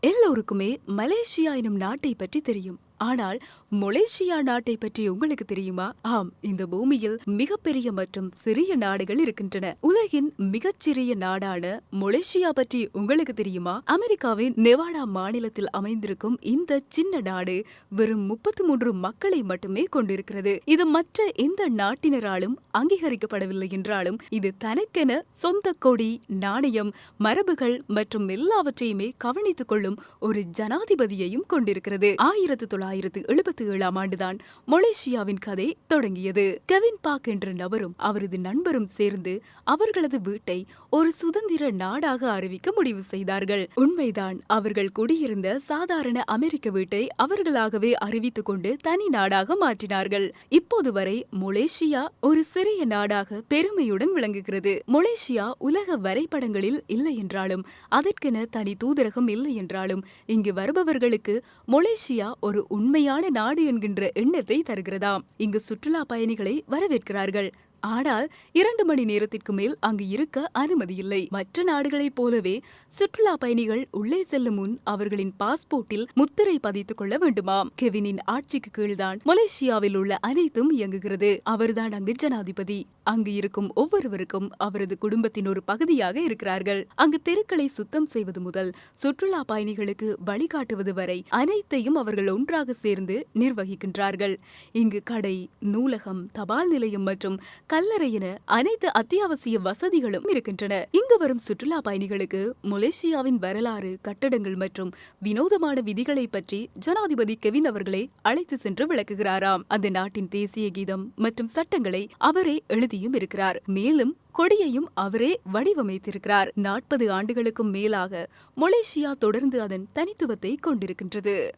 எல்லோருக்குமே மலேசியா எனும் நாட்டை பற்றி தெரியும். ஆனால் மொலேசியா நாட்டை பற்றி உங்களுக்கு தெரியுமா? ஆம் இந்த பூமியில் மிகப்பெரிய மற்றும் சிறிய நாடுகள் இருக்கின்றன. உலகின் மிகச்சிறிய நாடான மொலேசியா பற்றி உங்களுக்கு தெரியுமா? அமெரிக்காவின் நெவாடா மாநிலத்தில் அமைந்திருக்கும் இந்த சின்ன நாடு வெறும் முப்பத்தி மூன்று மக்களை மட்டுமே கொண்டிருக்கிறது. இது மற்ற எந்த நாட்டினராலும் அங்கீகரிக்கப்படவில்லை என்றாலும் இது தனக்கென சொந்த கொடி நாணயம் மரபுகள் மற்றும் எல்லாவற்றையுமே கவனித்துக் கொள்ளும் ஒரு ஜனாதிபதியையும் கொண்டிருக்கிறது. ஆயிரத்து தொள்ளாயிரத்தி எழுபத்தி ஏழாம் ஆண்டுதான் மொலேசியாவின் கதை தொடங்கியது. கெவின் பாக் என்ற நபரும் அவரது நண்பரும் சேர்ந்து அவர்களது வீட்டை ஒரு சுதந்திர நாடாக அறிவிக்க முடிவு செய்தார்கள். உண்மைதான் அவர்கள் குடியிருந்த சாதாரண அமெரிக்க வீட்டை அவர்களாகவே அறிவித்துக் கொண்டு தனி நாடாக மாற்றினார்கள். இப்போது வரை மொலேசியா ஒரு சிறிய நாடாக பெருமையுடன் விளங்குகிறது. மொலேசியா உலக வரைபடங்களில் இல்லை என்றாலும் அதற்கென தனி தூதரகம் இல்லை என்றாலும் இங்கு வருபவர்களுக்கு மொலேசியா ஒரு உண்மையான நாடு என்கின்ற எண்ணத்தை தருகிறதாம். இங்கு சுற்றுலா பயணிகளை வரவேற்கிறார்கள். ஆனால் இரண்டு மணி நேரத்திற்கு மேல் அங்கு இருக்க அனுமதி இல்லை. மற்ற நாடுகளைப் போலவே சுற்றுலா பயணிகள் உள்ளே செல்லும் முன் அவர்களின் பாஸ்போர்ட்டில் முத்திரை பதித்துக் கொள்ள வேண்டுமாம். கெவினின் ஆட்சிக்கு கீழ்தான் மலேசியாவில் உள்ள அனைத்தும் இயங்குகிறது. அவர்தான் அங்கு ஜனாதிபதி. அங்கு இருக்கும் ஒவ்வொருவருக்கும் அவரது குடும்பத்தின் ஒரு பகுதியாக இருக்கிறார்கள். அங்கு தெருக்களை சுத்தம் செய்வது முதல் சுற்றுலா பயணிகளுக்கு வழிகாட்டுவது வரை அனைத்தையும் அவர்கள் ஒன்றாக சேர்ந்து நிர்வகிக்கின்றார்கள். இங்கு கடை நூலகம் தபால் நிலையம் மற்றும் கல்லறையின அனைத்து அத்தியாவசிய வசதிகளும் இருக்கின்றன. இங்கு வரும் சுற்றுலா பயணிகளுக்கு மலேசியாவின் வரலாறு கட்டடங்கள் மற்றும் வினோதமான விதிகளை பற்றி ஜனாதிபதி கெவின் அவர்களை அழைத்து சென்று விளக்குகிறாராம். அந்த நாட்டின் தேசிய கீதம் மற்றும் சட்டங்களை அவரே எழுதியும் இருக்கிறார். மேலும் கொடியையும் அவரே வடிவமைத்திருக்கிறார். நாற்பது ஆண்டுகளுக்கும் மேலாக மலேசியா தொடர்ந்து அதன் தனித்துவத்தை கொண்டிருக்கின்றது.